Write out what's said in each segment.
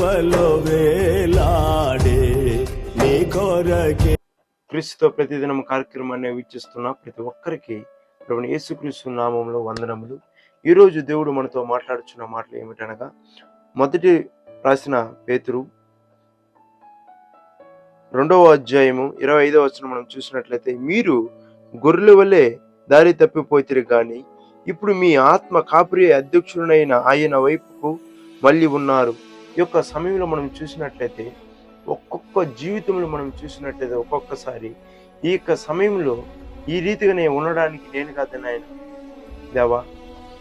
సిలువలో వేలాడే నీ కొరకే. క్రీస్తుతో ప్రతిదినం కార్యక్రమాన్ని వీక్షిస్తున్న ప్రతి ఒక్కరికి ప్రభుని యేసుక్రీస్తు నామంలో వందనములు. ఈరోజు దేవుడు మనతో మాట్లాడుచున్న మాటలు ఏమిటనగా మొదటి రాసిన పేతురు రెండవ అధ్యాయము ఇరవై ఐదవ వచనం మనం చూసినట్లయితే మీరు గొర్రెల వలె దారి తప్పిపోతారు కానీ ఇప్పుడు మీ ఆత్మ కాపురి అధ్యక్షుడైన ఆయన వైపుకు మళ్ళీ ఉన్నారు. యొక్క సమయంలో మనం చూసినట్లయితే ఒక్కొక్క జీవితంలో మనం చూసినట్లయితే ఒక్కొక్కసారి ఈ యొక్క సమయంలో ఈ రీతిగా నేను ఉండడానికి నేను కాదు నాయన. దేవా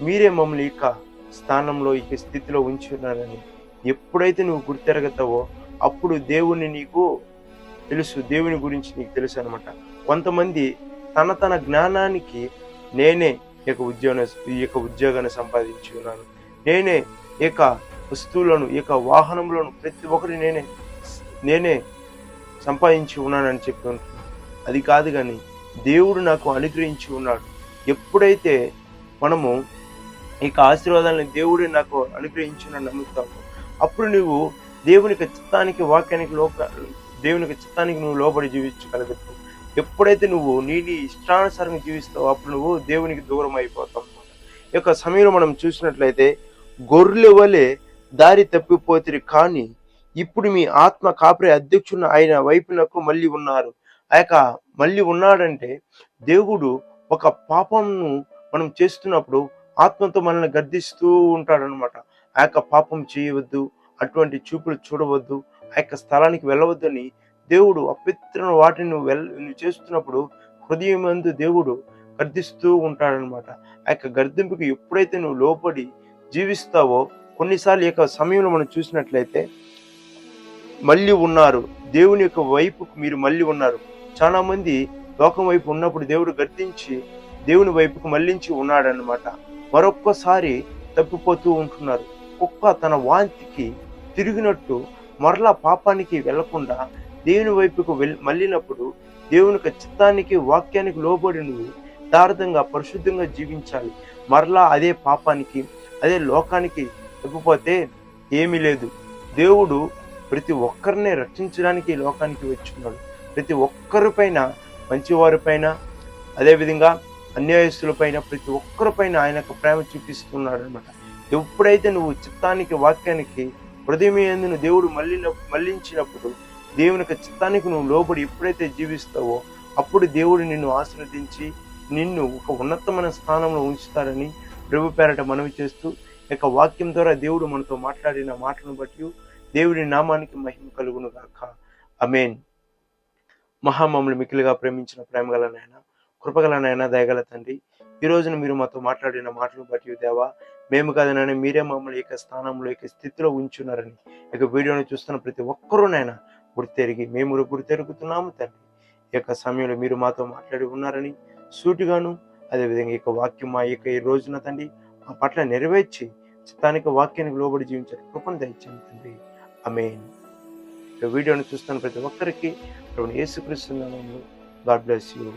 మీరే మమ్మల్ని ఇక స్థానంలో ఇక స్థితిలో ఉంచి ఉన్నారని ఎప్పుడైతే నువ్వు గుర్తెరగతావో అప్పుడు దేవుని నీకు తెలుసు. దేవుని గురించి నీకు తెలుసు అనమాట కొంతమంది తన తన జ్ఞానానికి నేనే ఈ యొక్క ఉద్యోగ ఈ యొక్క ఉద్యోగాన్ని సంపాదించి ఉన్నాను. నేనే ఇక వస్తువులను ఈ యొక్క వాహనంలోను ప్రతి ఒక్కరి నేనే నేనే సంపాదించి ఉన్నానని చెప్పి ఉంటున్నాను అది కాదు కానీ దేవుడు నాకు అనుగ్రహించి ఉన్నాడు. ఎప్పుడైతే మనము ఈ యొక్క ఆశీర్వాదాలను దేవుడే నాకు అనుగ్రహించిన నమ్ముతాము అప్పుడు నువ్వు దేవునికి చిత్తానికి వాక్యానికి లోక యొక్క చిత్తానికి నువ్వు లోబడి జీవించగలుగుతావు ఎప్పుడైతే నువ్వు నీటి ఇష్టానుసారంగా జీవిస్తావో అప్పుడు నువ్వు దేవునికి దూరం అయిపోతావు ఈ యొక్క సమయంలో మనం చూసినట్లయితే గొర్రెల వలె దారి తప్పిపోతురు కానీ ఇప్పుడు మీ ఆత్మ కాపరి అధ్యక్షుడు ఆయన వైపునకు మళ్ళీ ఉన్నారు. ఆ యొక్క మళ్ళీ ఉన్నాడంటే దేవుడు ఒక పాపంను మనం చేస్తున్నప్పుడు ఆత్మతో మనల్ని గర్దిస్తూ ఉంటాడనమాట ఆ యొక్క పాపం చేయవద్దు అటువంటి చూపులు చూడవద్దు ఆ యొక్క స్థలానికి వెళ్ళవద్దని దేవుడు అపిత్ర వాటిని వెల్ వెళ్ళ చేస్తున్నప్పుడు హృదయం మందు దేవుడు గర్దిస్తూ ఉంటాడనమాట ఆ యొక్క గర్దింపుకి ఎప్పుడైతే నువ్వు లోపడి జీవిస్తావో కొన్నిసార్లు ఈ యొక్క సమయంలో మనం చూసినట్లయితే మళ్ళీ ఉన్నారు. దేవుని యొక్క వైపుకు మీరు మళ్ళీ ఉన్నారు. చాలా మంది లోకం వైపు ఉన్నప్పుడు దేవుడు గర్తించి దేవుని వైపుకు మళ్ళించి ఉన్నాడనమాట మరొక్కసారి తప్పిపోతూ ఉంటున్నారు. కుక్క తన వాంతికి తిరిగినట్టు మరలా పాపానికి వెళ్ళకుండా దేవుని వైపుకు వెల్ మళ్ళినప్పుడు దేవుని యొక్క చిత్తానికి వాక్యానికి లోబడి నువ్వు యథార్థంగా పరిశుద్ధంగా జీవించాలి. మరలా అదే పాపానికి అదే లోకానికి లేకపోతే ఏమీ లేదు. దేవుడు ప్రతి ఒక్కరిని రక్షించడానికి ఈ లోకానికి వచ్చున్నాడు ప్రతి ఒక్కరిపైన మంచివారిపైన అదేవిధంగా అన్యాయస్తులపైన ప్రతి ఒక్కరిపైన ఆయన యొక్క ప్రేమ చూపిస్తున్నాడు అనమాట ఎప్పుడైతే నువ్వు చిత్తానికి వాక్యానికి హృదయమేందును దేవుడు మళ్ళీ మళ్ళించినప్పుడు దేవుని యొక్క చిత్తానికి నువ్వు లోబడి ఎప్పుడైతే జీవిస్తావో అప్పుడు దేవుడు నిన్ను ఆశీర్వదించి నిన్ను ఒక ఉన్నతమైన స్థానంలో ఉంచుతారని ప్రభు పేరట మనవి చేస్తూ యొక్క వాక్యం ద్వారా దేవుడు మనతో మాట్లాడిన మాటను బట్టి దేవుడి నామానికి మహిమ కలుగును గాక. అమేన్ మహామములు మిక్కిలిగా ప్రేమించిన ప్రేమగల నాయన కృపగల నాయన దయగల తండ్రి ఈ రోజున మీరు మాతో మాట్లాడిన మాటలు బట్టి దేవా మేము కాదనని మీరే మమ్మల్ని యొక్క స్థానంలో యొక్క స్థితిలో ఉంచున్నారని ఇక వీడియోని చూస్తున్న ప్రతి ఒక్కరూ నాయన గుర్తెరిగి మేము గుర్తెరుగుతున్నాము తండ్రి. ఈ యొక్క సమయంలో మీరు మాతో మాట్లాడి ఉన్నారని సూటిగాను అదేవిధంగా ఈ యొక్క వాక్యం మా యొక్క ఈ రోజున తండ్రి పట్ల నెరవేర్చి చిత్తానికి వాక్యానికి లోబడి జీవించే కృపను దయచేయండి తండ్రి. అమేన్ వీడియోని చూస్తున్న ప్రతి ఒక్కరికి ప్రభుని యేసుక్రీస్తు గాడ్ బ్లెస్ యూ.